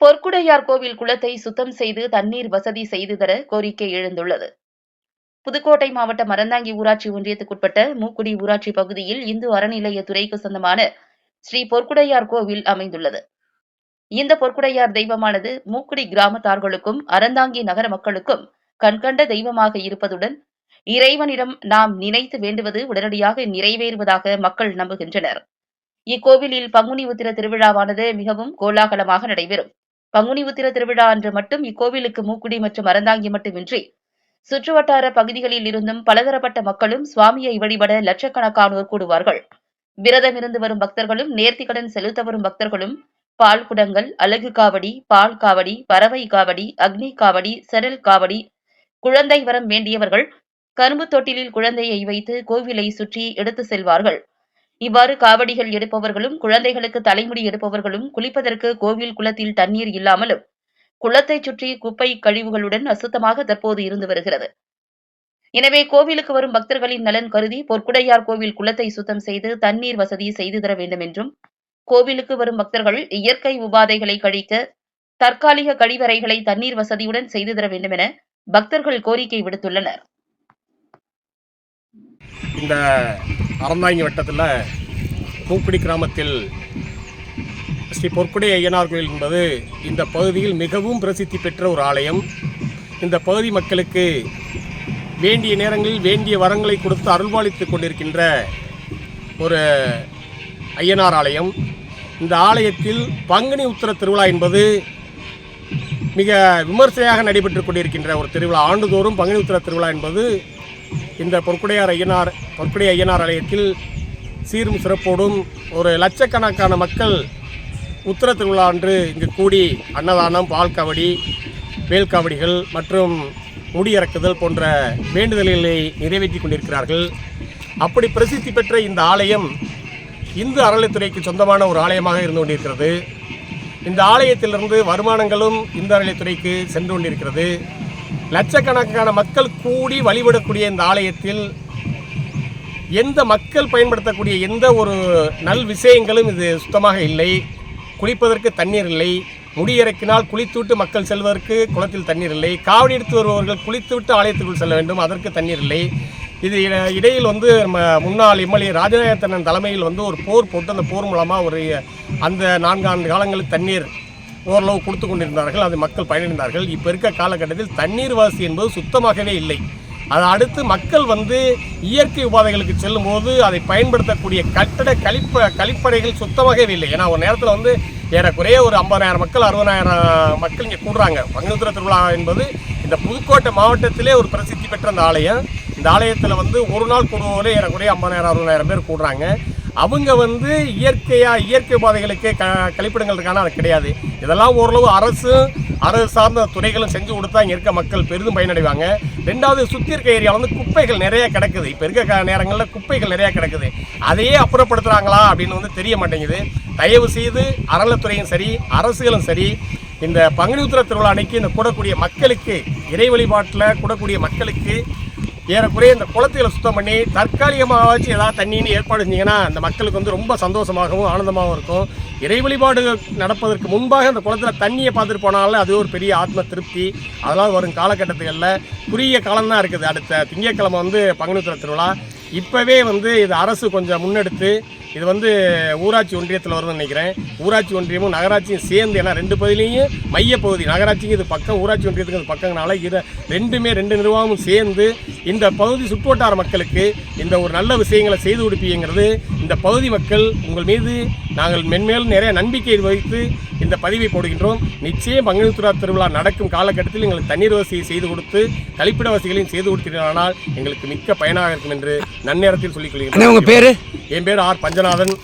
பொற்குடையார் கோவில் குளத்தை சுத்தம் செய்து தண்ணீர் வசதி செய்து தர கோரிக்கை எழுந்துள்ளது. புதுக்கோட்டை மாவட்டம் மரந்தாங்கி ஊராட்சி ஒன்றியத்துக்குட்பட்ட மூக்குடி ஊராட்சி பகுதியில் இந்து அறநிலையத்துறைக்கு சொந்தமான ஸ்ரீ பொற்குடையார் கோவில் அமைந்துள்ளது. இந்த பொற்குடையார் தெய்வமானது மூக்குடி கிராமத்தார்களுக்கும் அறந்தாங்கி நகர மக்களுக்கும் கண்கண்ட தெய்வமாக இருப்பதுடன் இறைவனிடம் நாம் நினைத்து வேண்டுவது உடனடியாக நிறைவேறுவதாக மக்கள் நம்புகின்றனர். இக்கோவிலில் பங்குனி உத்திர திருவிழாவானது மிகவும் கோலாகலமாக நடைபெறும். பங்குனி உத்திர திருவிழா அன்று மட்டும் இக்கோவிலுக்கு மூக்குடி மற்றும் அறந்தாங்கி மட்டுமின்றி சுற்றுவட்டார பகுதிகளில் இருந்தும் பலதரப்பட்ட மக்களும் சுவாமியை வழிபட லட்சக்கணக்கானோர் கூடுவார்கள். விரதமிருந்து வரும் பக்தர்களும் நேர்த்திக்கடன் செலுத்த வரும் பக்தர்களும் பால் குடங்கள் அழகு காவடி பால் காவடி பறவை காவடி அக்னி காவடி செரல் காவடி குழந்தை வரம் வேண்டியவர்கள் கரும்பு தொட்டிலில் குழந்தையை வைத்து கோவிலை சுற்றி எடுத்து செல்வார்கள். இவ்வாறு காவடிகள் எடுப்பவர்களும் குழந்தைகளுக்கு தலைமுடி எடுப்பவர்களும் குளிப்பதற்கு கோவில் குளத்தில் தண்ணீர் இல்லாமலும் குளத்தைச் சுற்றி குப்பை கழிவுகளுடன் அசுத்தமாக தற்போது இருந்து வருகிறது. எனவே கோவிலுக்கு வரும் பக்தர்களின் நலன் கருதி பொற்குடையார் கோவில் குளத்தை சுத்தம் செய்து தண்ணீர் வசதி செய்து தர வேண்டும் என்றும் கோவிலுக்கு வரும் பக்தர்கள் இயற்கை உபாதைகளை கழிக்க தற்காலிக கழிவறைகளை தண்ணீர் வசதியுடன் செய்து தர வேண்டும் என பக்தர்கள் கோரிக்கை விடுத்துள்ளனர். இந்த அறந்தாங்கி வட்டத்தில் மூக்குடி கிராமத்தில் ஸ்ரீ பொற்குடை ஐயனார் கோயில் என்பது இந்த பகுதியில் மிகவும் பிரசித்தி பெற்ற ஒரு ஆலயம். இந்த பகுதி மக்களுக்கு வேண்டிய நேரங்களில் வேண்டிய வரங்களை கொடுத்து அருள்பாலித்து கொண்டிருக்கின்ற ஒரு ஐயனார் ஆலயம். இந்த ஆலயத்தில் பங்குனி உத்தர திருவிழா என்பது மிக விமர்சையாக நடைபெற்று கொண்டிருக்கின்ற ஒரு திருவிழா. ஆண்டுதோறும் பங்குனி உத்தர திருவிழா என்பது இந்த பொற்குடையார் ஐயனார் பொற்குடை ஐயனார் ஆலயத்தில் சீரும் சிறப்போடும் ஒரு லட்சக்கணக்கான மக்கள் உத்திர திருவிழா அன்று இங்கு கூடி அன்னதானம் பால் காவடி வேல்காவடிகள் மற்றும் முடியிறக்குதல் போன்ற வேண்டுதல்களை நிறைவேற்றி கொண்டிருக்கிறார்கள். அப்படி பிரசித்தி பெற்ற இந்த ஆலயம் இந்து அறநிலைத்துறைக்கு சொந்தமான ஒரு ஆலயமாக இருந்து கொண்டிருக்கிறது. இந்த ஆலயத்திலிருந்து வருமானங்களும் இந்து அறநிலைத்துறைக்கு சென்று கொண்டிருக்கிறது. லட்சக்கணக்கான மக்கள் கூடி வழிபடக்கூடிய இந்த ஆலயத்தில் எந்த மக்கள் பயன்படுத்தக்கூடிய எந்த ஒரு நல் விஷயங்களும் இது சுத்தமாக இல்லை. குளிப்பதற்கு தண்ணீர் இல்லை. முடியிறக்கினால் குளித்துவிட்டு மக்கள் செல்வதற்கு குளத்தில் தண்ணீர் இல்லை. காவடி எடுத்து வருபவர்கள் குளித்துவிட்டு ஆலயத்துக்குள் செல்ல வேண்டும். அதற்கு தண்ணீர் இல்லை. இது இட- இடையில் வந்து நம்ம முன்னாள் எம்எல்ஏ ராஜநாயகத்தனன் தலைமையில் வந்து ஒரு போர் போட்டு அந்த போர் மூலமாக ஒரு அந்த நான்காண்டு காலங்களுக்கு தண்ணீர் ஓரளவு கொடுத்து கொண்டிருந்தார்கள் அது மக்கள் பயனடைந்தார்கள். இப்போ இருக்க காலகட்டத்தில் தண்ணீர் வாசி என்பது சுத்தமாகவே இல்லை. அதை அடுத்து மக்கள் வந்து இயற்கை உபாதைகளுக்கு செல்லும்போது அதை பயன்படுத்தக்கூடிய கட்டட கழிப்ப கழிப்பறைகள் சுத்தமாகவே இல்லை. ஏன்னா ஒரு நேரத்தில் வந்து ஏறக்குறைய ஒரு ஐம்பதாயிரம் மக்கள் அறுபதாயிரம் மக்கள் இங்கே கூடுறாங்க. பங்குத்திர திருவிழா என்பது இந்த புதுக்கோட்டை மாவட்டத்திலே ஒரு பிரசித்தி பெற்ற அந்த ஆலயம். இந்த ஆலயத்தில் வந்து ஒரு நாள் கூடுவோரே ஏறக்குறைய ஐம்பதாயிரம் அறுபதாயிரம் பேர் கூடுறாங்க. அவங்க வந்து இயற்கையாக இயற்கை பாதைகளுக்கு க கழிப்பிடங்கள் இருக்கானா? அது கிடையாது. இதெல்லாம் ஓரளவு அரசும் அரசு சார்ந்த துறைகளும் செஞ்சு கொடுத்தா இங்கே இருக்க மக்கள் பெரிதும் பயனடைவாங்க. ரெண்டாவது சுற்றி இருக்க ஏரியாவில் வந்து குப்பைகள் நிறைய கிடக்குது. இப்போ இருக்க க- நேரங்களில் குப்பைகள் நிறைய கிடக்குது. அதையே அப்புறப்படுத்துகிறாங்களா அப்படின்னு வந்து தெரிய மாட்டேங்குது. தயவு செய்து அறநிலத்துறையும் சரி அரசுகளும் சரி இந்த பங்குனி உத்திர திருவிழா அன்னைக்கு இந்த கூடக்கூடிய மக்களுக்கு இறை வழிபாட்டில் கூடக்கூடிய மக்களுக்கு ஏறக்குறைய இந்த குளத்துகளை சுத்தம் பண்ணி தற்காலிகமாகவாச்சும் ஏதாவது தண்ணின்னு ஏற்பாடு செஞ்சீங்கன்னா அந்த மக்களுக்கு வந்து ரொம்ப சந்தோஷமாகவும் ஆனந்தமாகவும் இருக்கும். இறை வழிபாடு நடப்பதற்கு முன்பாக அந்த குளத்தில் தண்ணியை பார்த்துட்டு போனாலும் அது ஒரு பெரிய ஆத்ம திருப்தி. அதெல்லாம் வரும் காலகட்டத்துகளில் குறுகிய காலம்தான் இருக்குது. அடுத்த திங்கட்கிழமை வந்து பங்குனுத்திர திருவிழா. இப்போவே வந்து இது அரசு கொஞ்சம் முன்னெடுத்து இது வந்து ஊராட்சி ஒன்றியத்தில் வரும்னு நினைக்கிறேன். ஊராட்சி ஒன்றியமும் நகராட்சியும் சேர்ந்து ஏன்னா ரெண்டு பகுதியிலையும் மையப்பகுதி நகராட்சிக்கு இது பக்கம் ஊராட்சி ஒன்றியத்துக்கு இது பக்கங்கனால இதை ரெண்டுமே ரெண்டு நிர்வாகமும் சேர்ந்து இந்த பகுதி சுற்றுவட்டார மக்களுக்கு இந்த ஒரு நல்ல விஷயங்களை செய்து கொடுப்பீங்கிறது. இந்த பகுதி மக்கள் உங்கள் மீது நாங்கள் மென்மேலும் நிறைய நம்பிக்கை வைத்து இந்த பதிவை போடுகின்றோம். நிச்சயம் பங்குனித்துறா திருவிழா நடக்கும் காலகட்டத்தில் எங்களுக்கு தண்ணீர் வசதியை செய்து கொடுத்து கழிப்பிட வசதிகளையும் செய்து கொடுத்தீர்களானால் எங்களுக்கு மிக்க பயனாக இருக்கும் என்று நன்னேரத்தில் சொல்லிக் கொள்கிறேன் பேரு? என் பேர் ஆர் பஞ்சநாதன்.